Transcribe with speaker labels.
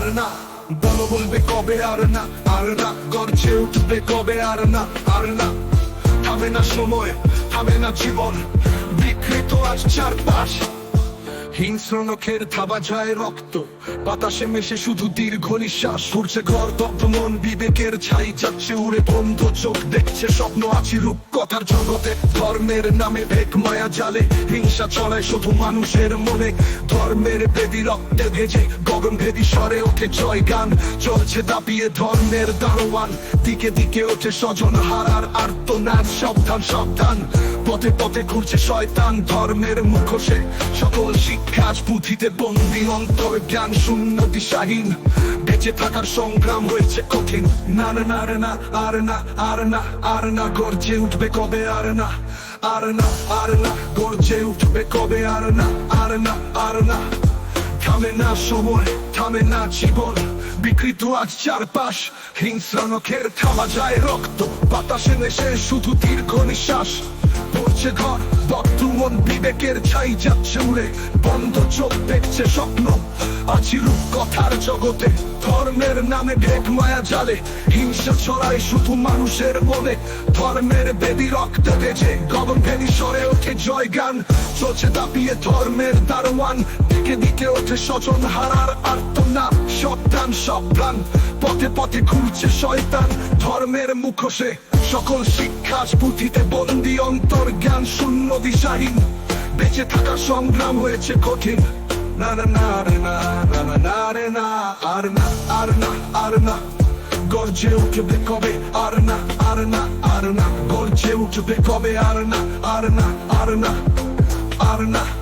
Speaker 1: আর না বলো বলবে কবে আর না আর না গর্জে উঠবে কবে আর না আর না থামে না সময়, থামে না জীবন। বিকৃত আজ চারপাশ। হিংস্র নখের থাবা যায় রক্ত। বাতাসে মেশে শুধু দীর্ঘ নিঃশ্বাস। ঘুরছে ঘর, দগ্ধ মন, বিবেকের ছাই যাচ্ছে উড়ে বন্ধ চোখ। দেখছে স্বপ্ন আছি রূপ কথার জগতে। ধর্মের নামে ভেক মায়া জালে। হিংসা চলায় শুধু মানুষের মনে। ধর্মের বেদি রক্তে ভেজে, গগন ভেদি স্বরে ওঠে জয় গান। চলছে দাপিয়ে ধর্মের দারোয়ান। দিকে দিকে ওঠে স্বজন হারার আর্তনাদ। সাবধান সাবধান। পথে পথে ঘুরছে শয়তান ধর্মের মুখোশে। সকল আজ বন্দি অন্তর, জ্ঞান শূন্য দিশাহীন। বেঁচে থাকার সংগ্রাম হয়েছে কঠিন। না না না না আর না আর না আর না, গর্জে উঠবে কবে আর না আর না আর না, গর্জে উঠবে কবে আর না আর না আর না। থামে না সময়, থামে না জীবন। বিকৃত আজ চারপাশ, হিংস্র নখের থামা যায় রক্ত। বাতাসে নেশে শুধু দীর্ঘ নিঃশ্বাস। পড়ছে ঘর, বর্তমান বিবেকের ছাই যাচ্ছে উড়ে। বন্ধ চোখ দেখছে স্বপ্ন, আছি রূপ কথার জগতে। ধর্মের নামে ভেদ মায়া জালে, হিংসা ছড়ায় শুধু মানুষের মনে। ধর্মের বেদি রক্ত বেজে গগন ভেদি সরে ওঠে জয় গান চলছে দাপিয়ে ধর্মের দারোয়ান দিকে দিকে ওঠে স্বজন হারার আর্তনাদ। সত্যান সাবধান পথে পথে ঘুরছে শয়তান। ধর্মের মুখোশে সকল শিক্ষা পুঁথিতে বন্দি অন্তর, জ্ঞান শূন্য দিশাহীন। বেঁচে থাকা সংগ্রাম হয়েছে কঠিন। না না না রে না না না না, রে, না, আর না আর না আর না। গর্জে উঠবে কবে? আর না আর না আর না। গর্জে উঠবে কবে? আর না আর না আর না আর না।